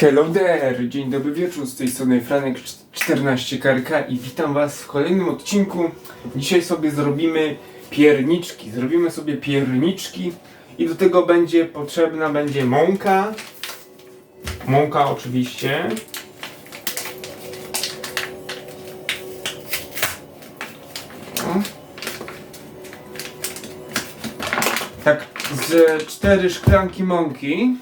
Hello there! Dzień dobry wieczór, z tej strony Franek 14 Karka i witam was w kolejnym odcinku. Dzisiaj sobie zrobimy pierniczki. Zrobimy sobie pierniczki i do tego będzie potrzebna będzie mąka. Mąka oczywiście. Tak, z cztery szklanki mąki.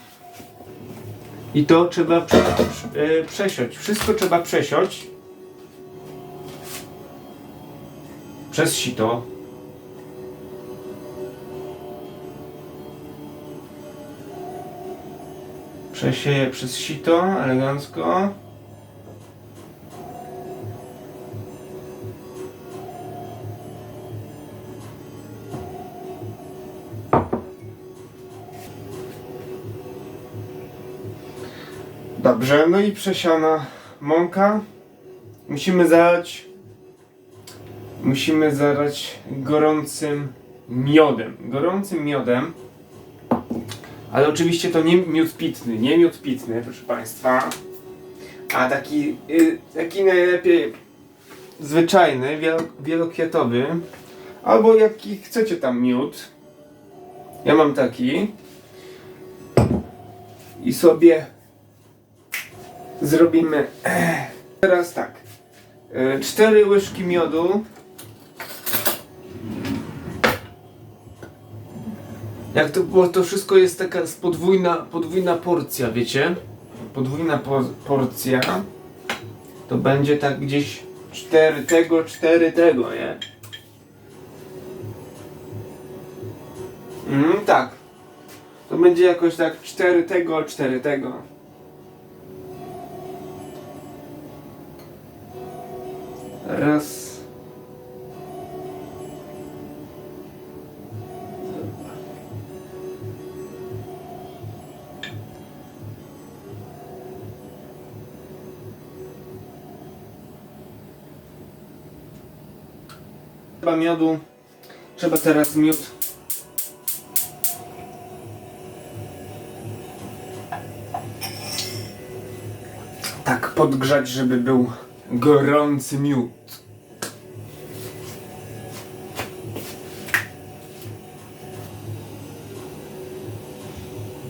I to trzeba prze, prze, e, przesiąć. Wszystko trzeba przesiąć. Przez sito. Przesieję przez sito elegancko. Dobrze, no i przesiana mąka. Musimy zalać musimy zalać gorącym miodem. Gorącym miodem. Ale oczywiście to nie miód pitny, nie miód pitny, proszę Państwa. A taki, y, taki najlepiej zwyczajny, wielo, wielokwiatowy. Albo jaki chcecie tam miód. Ja mam taki. I sobie zrobimy teraz tak. E, Cztery łyżki miodu. Jak to było, to wszystko jest taka podwójna, podwójna porcja, wiecie? Podwójna po, porcja. To będzie tak gdzieś cztery tego, cztery tego, nie? Mm, tak. To będzie jakoś tak cztery tego, cztery tego. Raz. Trzeba miodu. Trzeba teraz miód. Tak podgrzać, żeby był gorący miód.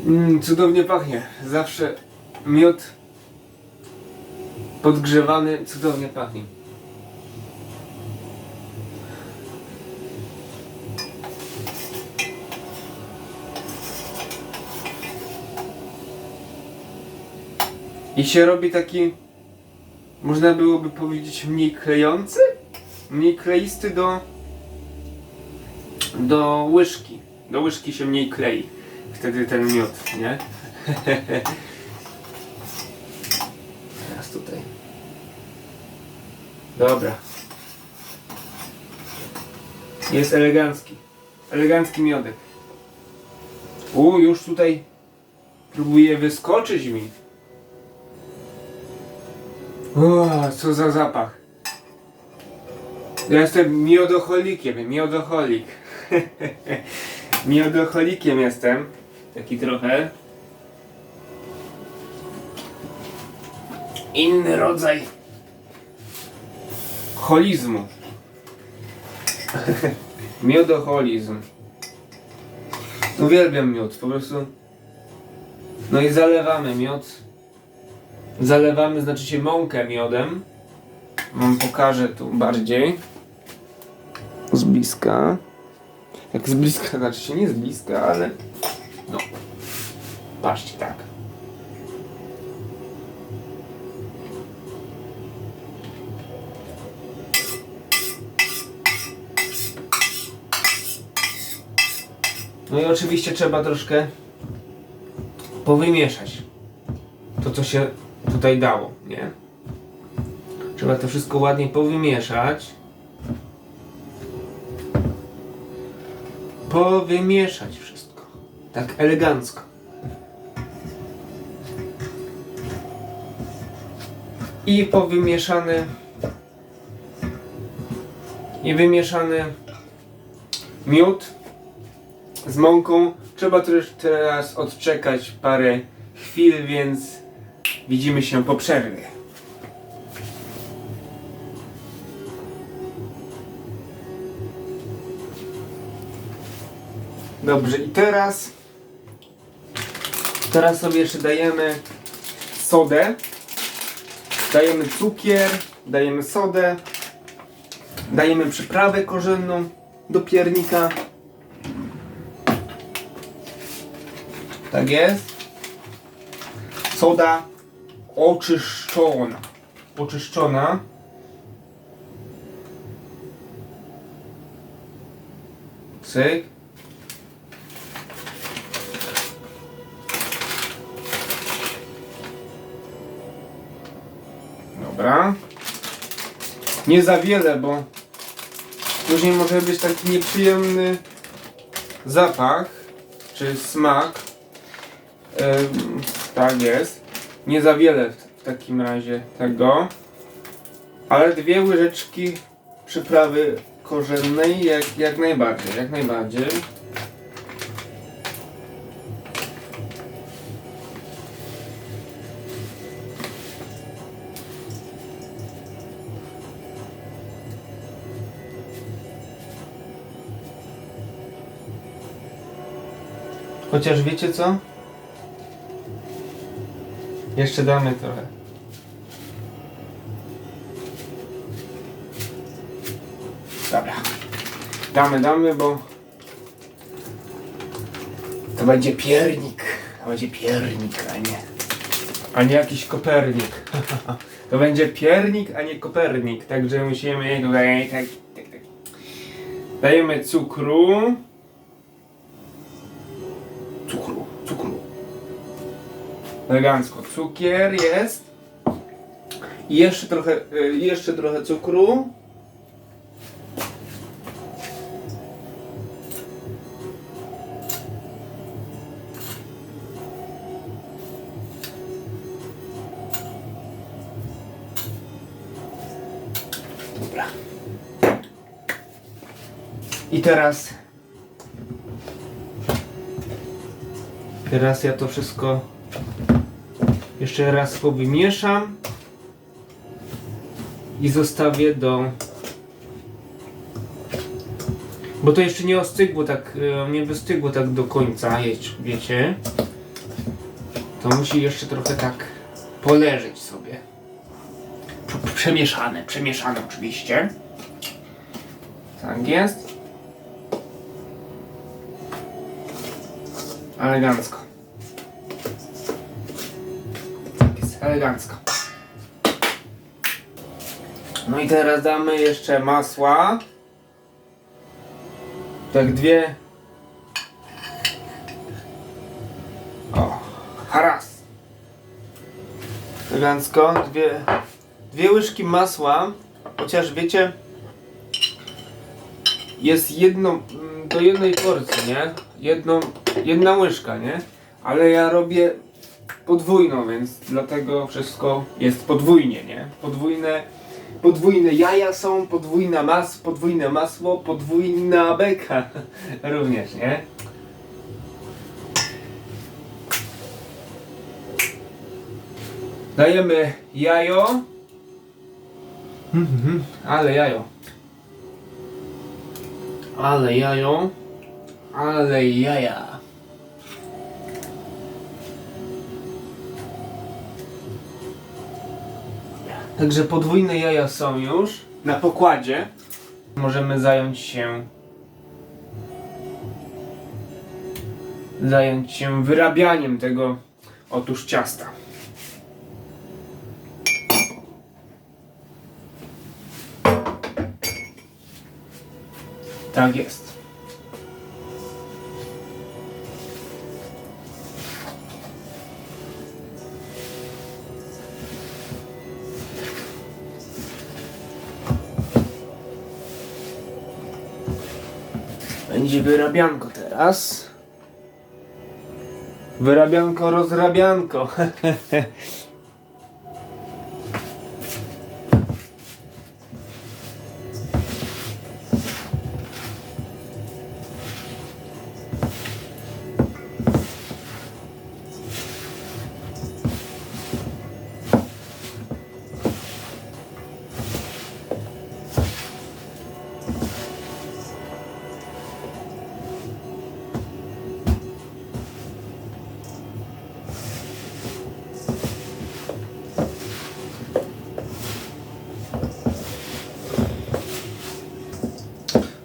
Mm, cudownie pachnie. Zawsze miód podgrzewany cudownie pachnie. I się robi taki, można byłoby powiedzieć, mniej klejący? Mniej kleisty do, do łyżki. Do łyżki się mniej klei. Wtedy ten miód, nie? Teraz tutaj. Dobra. Jest elegancki. Elegancki miodek. U, już tutaj próbuje wyskoczyć mi. O, co za zapach. Ja jestem miodocholikiem, miodocholik. miodocholikiem jestem. Taki trochę. Inny rodzaj holizmu. Miodoholizm. Uwielbiam miód, po prostu. No i zalewamy miód. Zalewamy, znaczy się mąkę miodem. Wam pokażę tu bardziej. Z bliska. Jak z bliska, znaczy się nie z bliska, ale no. Patrzcie tak. No i oczywiście trzeba troszkę powymieszać to, co się tutaj dało, nie? Trzeba to wszystko ładnie powymieszać. Powymieszać wszystko. Tak elegancko. I powymieszany i wymieszany miód z mąką. Trzeba też teraz odczekać parę chwil, więc widzimy się po przerwie. Dobrze, i teraz teraz sobie jeszcze dajemy sodę. Dajemy cukier, dajemy sodę, dajemy przyprawę korzenną do piernika. Tak jest. Soda oczyszczona. Oczyszczona. Cyk. Dobra. Nie za wiele, bo później może być taki nieprzyjemny zapach czy smak. Ym, tak jest. Nie za wiele w, takim razie tego. Ale dwie łyżeczki przyprawy korzennej jak, jak najbardziej, jak najbardziej. Chociaż wiecie co? Jeszcze damy trochę. Dobra. Damy, damy, bo to będzie piernik. To będzie piernik, a nie. A nie jakiś kopernik. to będzie piernik, a nie kopernik. Także musimy tak, tak, tak. Dajemy. Cukru, Elegancko. Cukier jest. I jeszcze trochę, y, jeszcze trochę cukru. Dobra. I teraz Teraz ja to wszystko jeszcze raz powymieszam i zostawię do. Bo to jeszcze nie ostygło tak, e, nie wystygło tak do końca, wiecie-. To musi jeszcze trochę tak poleżeć sobie. Przemieszane, przemieszane oczywiście. Tak jest. Elegancko. Elegancko. No i teraz damy jeszcze masła. Tak dwie. O, haras. Elegancko, dwie, dwie łyżki masła. Chociaż wiecie, jest jedno, mm, do jednej porcji, nie? Jedną, jedna łyżka, nie? Ale ja robię podwójną, więc dlatego wszystko jest podwójnie, nie? Podwójne, podwójne jaja są, podwójna mas, podwójne masło, podwójna beka również, nie? Dajemy jajo. Mhm, ale jajo. Ale jajo. Ale jaja. Także podwójne jaja są już na pokładzie. Możemy zająć się zająć się wyrabianiem tego otóż ciasta. Tak jest. Będzie wyrabianko teraz. Wyrabianko, rozrabianko.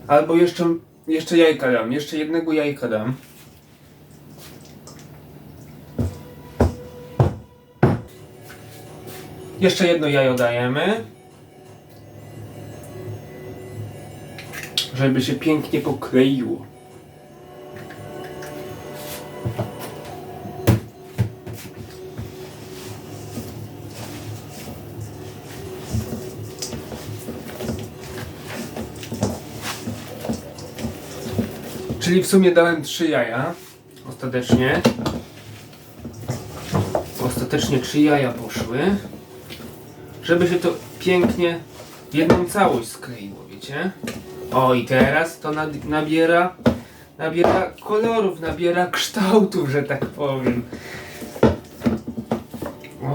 Albo jeszcze, jeszcze jajka dam, jeszcze jednego jajka dam. Jeszcze jedno jajo dajemy. Żeby się pięknie pokleiło. Czyli w sumie dałem trzy jaja. Ostatecznie. Ostatecznie trzy jaja poszły. Żeby się to pięknie w jedną całość skleiło, wiecie? O i teraz to nabiera nabiera kolorów, nabiera kształtów, że tak powiem.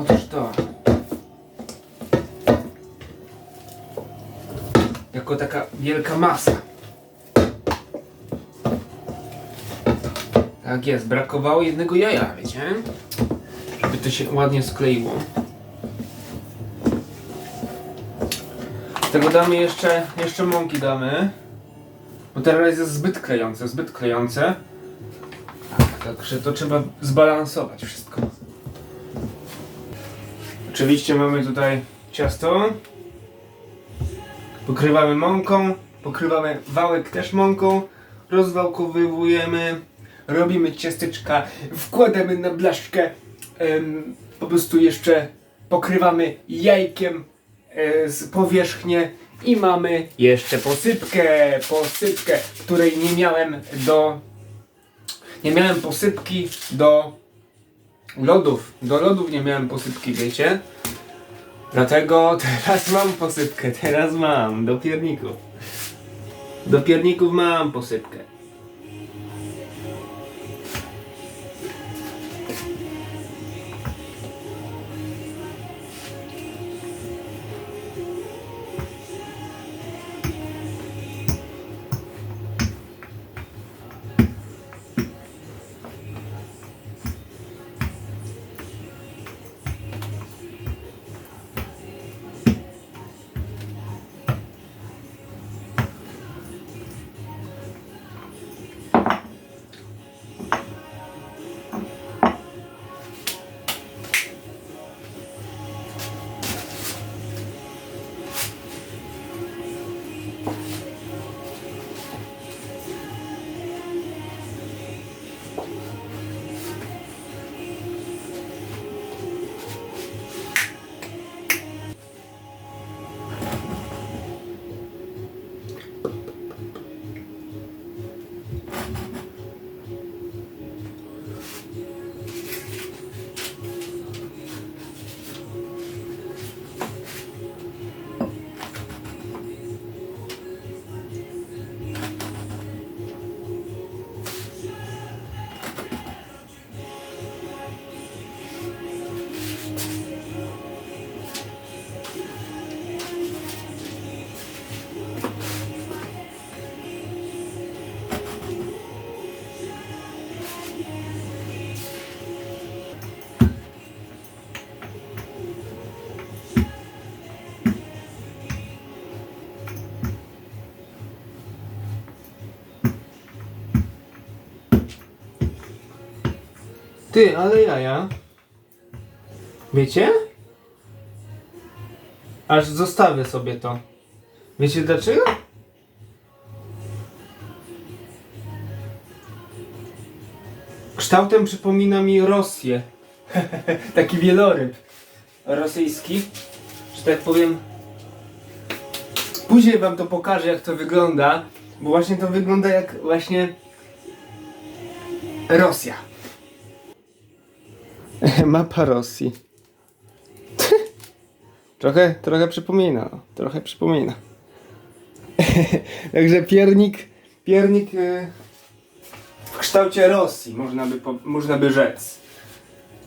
Otóż to. Jako taka wielka masa. Tak jest, brakowało jednego jaja, wiecie? Żeby to się ładnie skleiło. Z tego damy jeszcze, jeszcze mąki damy. Bo teraz jest zbyt klejące, zbyt klejące. Także to trzeba zbalansować wszystko. Oczywiście mamy tutaj ciasto. Pokrywamy mąką, pokrywamy wałek też mąką, rozwałkowujemy, robimy ciasteczka, wkładamy na blaszkę, em, po prostu jeszcze pokrywamy jajkiem e, z powierzchnię i mamy jeszcze posypkę, posypkę, której nie miałem do, nie miałem posypki do lodów, do lodów nie miałem posypki, wiecie? Dlatego teraz mam posypkę, teraz mam do pierników. Do pierników mam posypkę. Ty, ale jaja. Wiecie? Aż zostawię sobie to. Wiecie dlaczego? Kształtem przypomina mi Rosję. Taki wieloryb rosyjski. Że tak powiem. Później wam to pokażę jak to wygląda. Bo właśnie to wygląda jak właśnie Rosja. Mapa Rosji. trochę, trochę przypomina, no. trochę przypomina. Także piernik, piernik y, w kształcie Rosji, można by, można by rzec.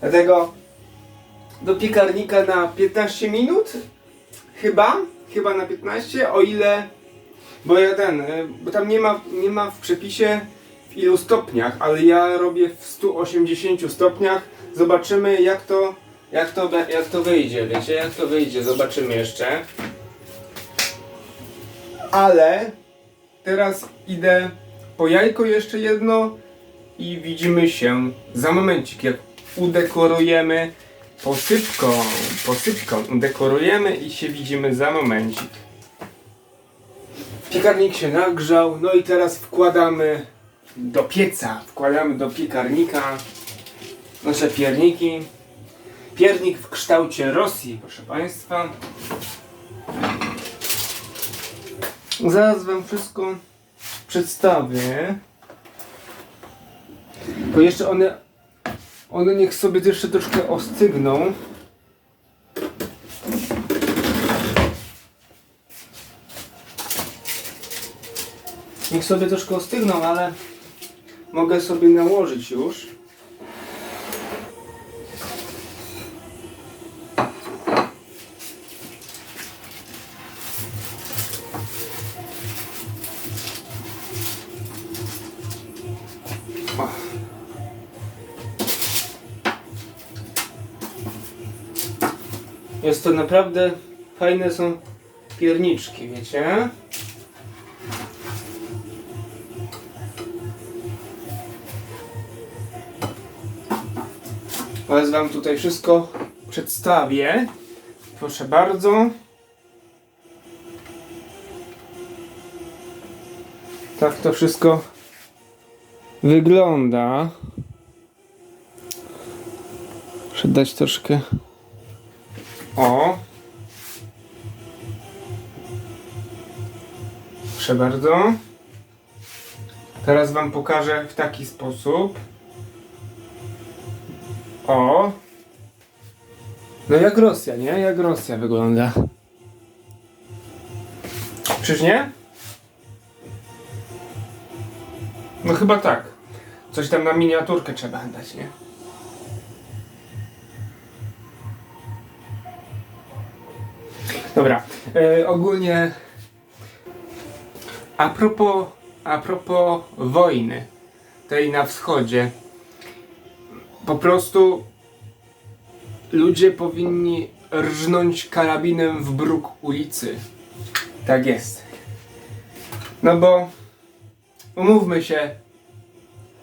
Dlatego do piekarnika na 15 minut, chyba, chyba na 15, o ile, bo ja ten, y, bo tam nie ma, nie ma w przepisie w ilu stopniach, ale ja robię w 180 stopniach. Zobaczymy jak to, jak to, jak to wyjdzie, wiecie, jak to wyjdzie, zobaczymy jeszcze. Ale teraz idę po jajko jeszcze jedno i widzimy się za momencik, jak udekorujemy posypką, posypką udekorujemy i się widzimy za momencik. Piekarnik się nagrzał, no i teraz wkładamy do pieca, wkładamy do piekarnika nasze pierniki. Piernik w kształcie Rosji, proszę Państwa. Zaraz Wam wszystko przedstawię. Bo jeszcze one, one niech sobie jeszcze troszkę ostygną. Niech sobie troszkę ostygną, ale mogę sobie nałożyć już. Jest to naprawdę fajne są pierniczki, wiecie? Teraz wam tutaj wszystko przedstawię. Proszę bardzo. Tak to wszystko wygląda. Muszę dać troszkę. O. Proszę bardzo. Teraz Wam pokażę w taki sposób. O. No jak Rosja, nie? Jak Rosja wygląda. Czyż nie? No chyba tak. Coś tam na miniaturkę trzeba dać, nie? Dobra. E, ogólnie a propos, a propos wojny tej na wschodzie. Po prostu ludzie powinni rżnąć karabinem w bruk ulicy. Tak jest. No bo umówmy się,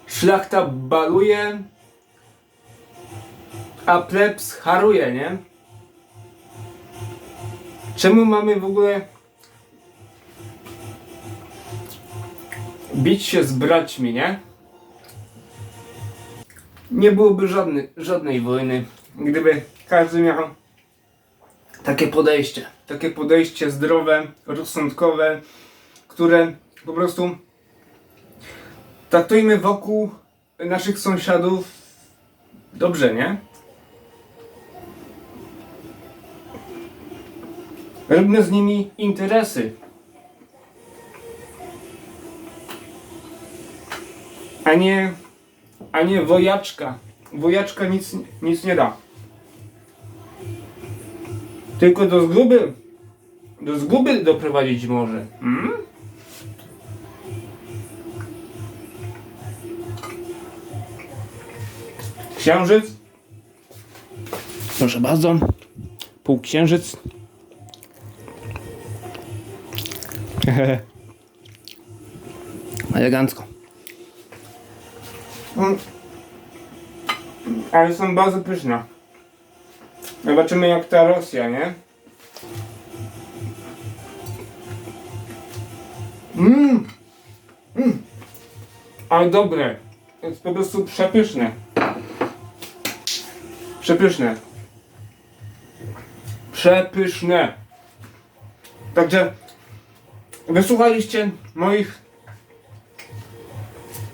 szlachta baluje, a plebs haruje, nie? Czemu mamy w ogóle bić się z braćmi, nie? Nie byłoby żadny, żadnej wojny, gdyby każdy miał takie podejście. Takie podejście zdrowe, rozsądkowe, które po prostu traktujmy wokół naszych sąsiadów dobrze, nie? Róbmy z nimi interesy. A nie, a nie wojaczka. Wojaczka nic, nic nie da. Tylko do zguby, do zguby doprowadzić może. Hmm? Księżyc. Proszę bardzo. Półksiężyc. Elegancko. Mm. Ale są bardzo pyszne. Zobaczymy jak ta Rosja, nie? Mmm! Mm. Ale dobre. Jest po prostu przepyszne. Przepyszne. Przepyszne. Także wysłuchaliście moich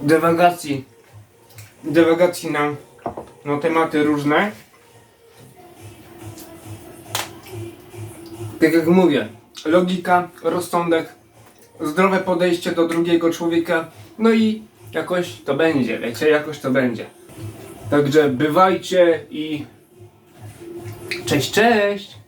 dywagacji dywagacji na, na tematy różne. Tak jak mówię, logika, rozsądek, zdrowe podejście do drugiego człowieka, no i jakoś to będzie, wiecie, jakoś to będzie. Także bywajcie i cześć, cześć!